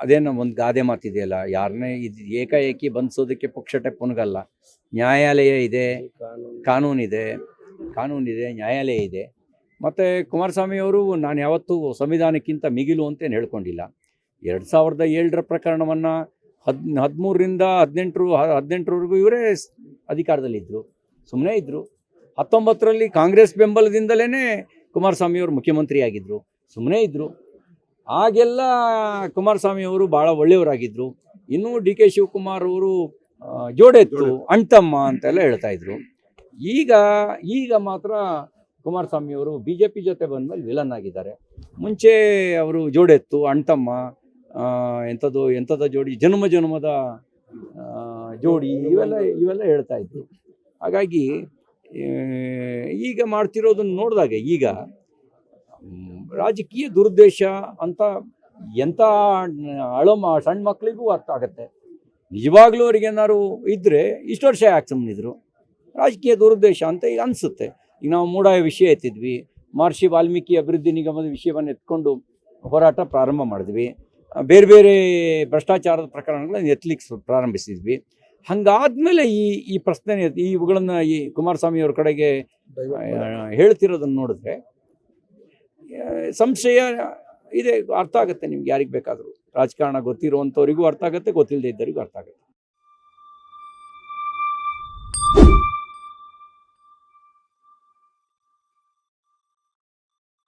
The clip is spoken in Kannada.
ಅದೇನೋ ಒಂದು ಗಾದೆ ಮಾತಿದೆಯಲ್ಲ ಯಾರನ್ನೇ ಇದು ಏಕಾಏಕಿ ಬಂಧಿಸೋದಕ್ಕೆ ಪುಕ್ಷಟೆ ಪುನಗಲ್ಲ. ನ್ಯಾಯಾಲಯ ಇದೆ ಕಾನೂನಿದೆ ಕಾನೂನಿದೆ ನ್ಯಾಯಾಲಯ ಇದೆ. ಮತ್ತು ಕುಮಾರಸ್ವಾಮಿಯವರು ನಾನು ಯಾವತ್ತೂ ಸಂವಿಧಾನಕ್ಕಿಂತ ಮಿಗಿಲು ಅಂತೇನು ಹೇಳ್ಕೊಂಡಿಲ್ಲ. ಎರಡು ಸಾವಿರದ ಏಳರ ಪ್ರಕರಣವನ್ನು ಹದ್, ಹದಿಮೂರರಿಂದ ಹದಿನೆಂಟರು, ಹದಿನೆಂಟರವರೆಗೂ ಇವರೇ ಅಧಿಕಾರದಲ್ಲಿದ್ದರು ಸುಮ್ಮನೆ ಇದ್ದರು ಹತ್ತೊಂಬತ್ತರಲ್ಲಿ ಕಾಂಗ್ರೆಸ್ ಬೆಂಬಲದಿಂದಲೇ ಕುಮಾರಸ್ವಾಮಿಯವರು ಅವರು ಮುಖ್ಯಮಂತ್ರಿ ಆಗಿದ್ದರು ಸುಮ್ಮನೆ ಇದ್ದರು ಆಗೆಲ್ಲ ಕುಮಾರಸ್ವಾಮಿ ಅವರು ಭಾಳ ಒಳ್ಳೆಯವರಾಗಿದ್ದರು ಇನ್ನೂ ಡಿ ಕೆ ಶಿವಕುಮಾರ್ ಅವರು ಜೋಡೆತ್ತು ಅಣ್ತಮ್ಮ ಅಂತೆಲ್ಲ ಹೇಳ್ತಾ ಇದ್ರು. ಈಗ ಈಗ ಮಾತ್ರ ಕುಮಾರಸ್ವಾಮಿ ಅವರು ಬಿ ಜೆ ಪಿ ಜೊತೆ ಬಂದಮೇಲೆ ವಿಲನ್ ಆಗಿದ್ದಾರೆ. ಮುಂಚೆ ಅವರು ಜೋಡೆತ್ತು ಅಣ್ತಮ್ಮ ಎಂಥದ್ದು ಎಂಥದ ಜೋಡಿ ಜನ್ಮ ಜನ್ಮದ ಜೋಡಿ ಇವೆಲ್ಲ ಇವೆಲ್ಲ ಹೇಳ್ತಾ ಇದ್ರು. ಹಾಗಾಗಿ ಈಗ ಮಾಡ್ತಿರೋದನ್ನ ನೋಡಿದಾಗ ಈಗ. ರಾಜಕೀಯ ದುರುದ್ದೇಶ ಅಂತ ಎಂಥ ಅಳೋ ಮ- ಸಣ್ಣ ಮಕ್ಕಳಿಗೂ ಅರ್ಥ ಆಗುತ್ತೆ. ನಿಜವಾಗ್ಲೂ ಅವ್ರಿಗೆ ಏನಾದ್ರು ಇದ್ದರೆ ಇಷ್ಟು ವರ್ಷ ಯಾಕೆ ಸುಮ್ಮನಿದ್ರು ರಾಜಕೀಯ ದುರುದ್ದೇಶ ಅಂತ ಈಗ ಅನಿಸುತ್ತೆ. ಈಗ ನಾವು ಮೂಡಾಯ ವಿಷಯ ಎತ್ತಿದ್ವಿ. ಮಹರ್ಷಿ ವಾಲ್ಮೀಕಿ ಅಭಿವೃದ್ಧಿ ನಿಗಮದ ವಿಷಯವನ್ನು ಎತ್ಕೊಂಡು ಹೋರಾಟ ಪ್ರಾರಂಭ ಮಾಡಿದ್ವಿ. ಬೇರೆ ಬೇರೆ ಭ್ರಷ್ಟಾಚಾರದ ಪ್ರಕರಣಗಳನ್ನ ಎತ್ತಲಿಕ್ಕೆ ಪ್ರಾರಂಭಿಸಿದ್ವಿ. ಹಂಗಾದ್ಮೇಲೆ ಈ ಈ ಪ್ರಶ್ನೆ ಈ ಇವುಗಳನ್ನು ಈ ಕುಮಾರಸ್ವಾಮಿ ಅವ್ರ ಕಡೆಗೆ ಹೇಳ್ತಿರೋದನ್ನು ನೋಡಿದ್ರೆ ಸಂಶಯ ಇದೆ, ಅರ್ಥ ಆಗುತ್ತೆ ನಿಮ್ಗೆ ಯಾರಿಗೆ ಬೇಕಾದರೂ. ರಾಜಕಾರಣ ಗೊತ್ತಿರುವಂಥವ್ರಿಗೂ ಅರ್ಥ ಆಗುತ್ತೆ ಗೊತ್ತಿಲ್ಲದೆ ಇದ್ದವರಿಗೂ ಅರ್ಥ ಆಗುತ್ತೆ.